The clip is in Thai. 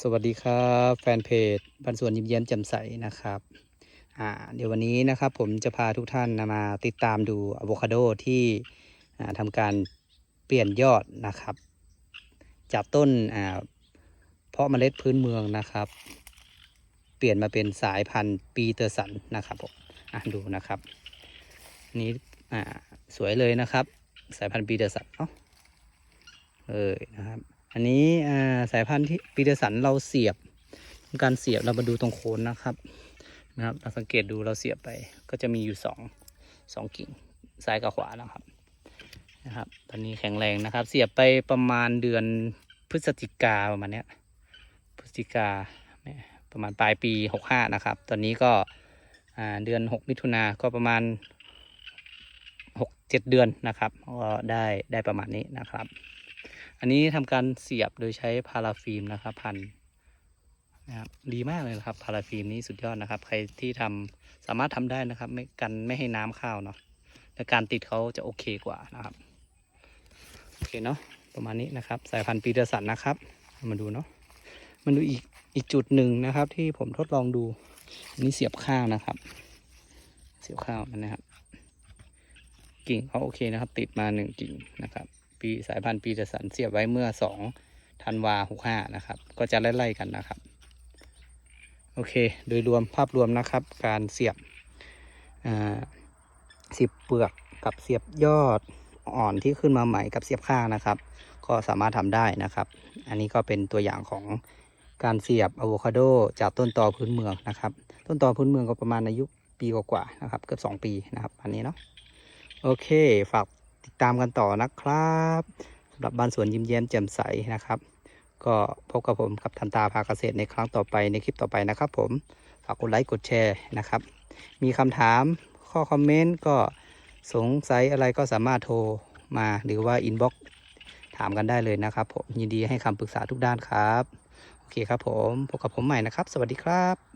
สวัสดีครับแฟนเพจบ้านสวนยิ้มแย้มแจ่มใสนะครับอ่าเดี๋ยววันนี้นะครับผมจะพาทุกท่านมาติดตามดูอะโวคาโดที่อ่าทำการเปลี่ยนยอดนะครับ จากต้นเพาะเมล็ดพื้นเมืองนะครับ เปลี่ยนมาเป็นสายพันธุ์ปีเตอร์สันนะครับผมอะดูนะครับนี้อ่าสวยเลยนะครับ สายพันธุ์ปีเตอร์สันเนาเออนะครับ อันนี้สายพันธุ์ที่ปีเตอร์สันเราเสียบการเสียบเรามาดูตรงโคนนะครับนะครับเราสังเกตดูเราเสียบไปก็จะมีอยู่สองสองกิ่งซ้ายกับขวานะครับนะครับ ตอนนี้แข็งแรงนะครับ เสียบไปประมาณเดือนพฤศจิกาประมาณเนี้ยพฤศจิกาประมาณปลายปีหกห้านะครับ ตอนนี้ก็เดือนหกมิถุนาก็ประมาณหกเจ็ดเดือนนะครับก็ได้ได้ประมาณนี้นะครับ อันนี้ทำการเสียบโดยใช้พาราฟิล์มนะครับพันนะครับดีมากเลยนะครับพาราฟิล์มนี้สุดยอดนะครับ ใครที่ทำสามารถทำได้นะครับ ไม่กันไม่ให้น้ำเข้าเนาะและการติดเขาจะโอเคกว่านะครับโอเคเนาะประมาณนี้นะครับ สายพันธุ์ปีเตอร์สันนะครับมาดูเนาะมาดูอีกอีกจุดหนึ่งนะครับ ที่ผมทดลองดูอันนี้เสียบข้างนะครับ เสียบข้าวมันนะครับ กิ่งเขาโอเคนะครับ ติดมาหนึ่งกิ่งนะครับ ปีสายพันธุ์ปีเตอร์สันเสียบไว้เมื่อสองธันวาหกห้านะครับ ก็จะไล่ๆกันนะครับ โอเค โดยรวมภาพรวมนะครับ การเสียบสียบเปลือกกับเสียบยอดอ่อนที่ขึ้นมาใหม่กับเสียบข้างนะครับ ก็สามารถทำได้นะครับ อันนี้ก็เป็นตัวอย่างของการเสียบอะโวคาโดจากต้นตอพื้นเมืองนะครับ ต้นตอพื้นเมืองก็ประมาณอายุปีกว่าๆนะครับ เกือบสองปีนะครับ อันนี้เนาะโอเค ฝาก ติดตามกันต่อนะครับสำหรับบ้านสวนยิ้มแย้มแจ่มใสนะครับ ก็พบกับผมกับทันตาพาเกษตรในครั้งต่อไปในคลิปต่อไปนะครับ ผมฝากกดไลค์กดแชร์นะครับ มีคำถามข้อคอมเมนต์ก็สงสัยอะไรก็สามารถโทรมาหรือว่าอินบ็อกถามกันได้เลยนะครับผมยินดีให้คำปรึกษาทุกด้านครับ โอเคครับผม พบกับผมใหม่นะครับ สวัสดีครับ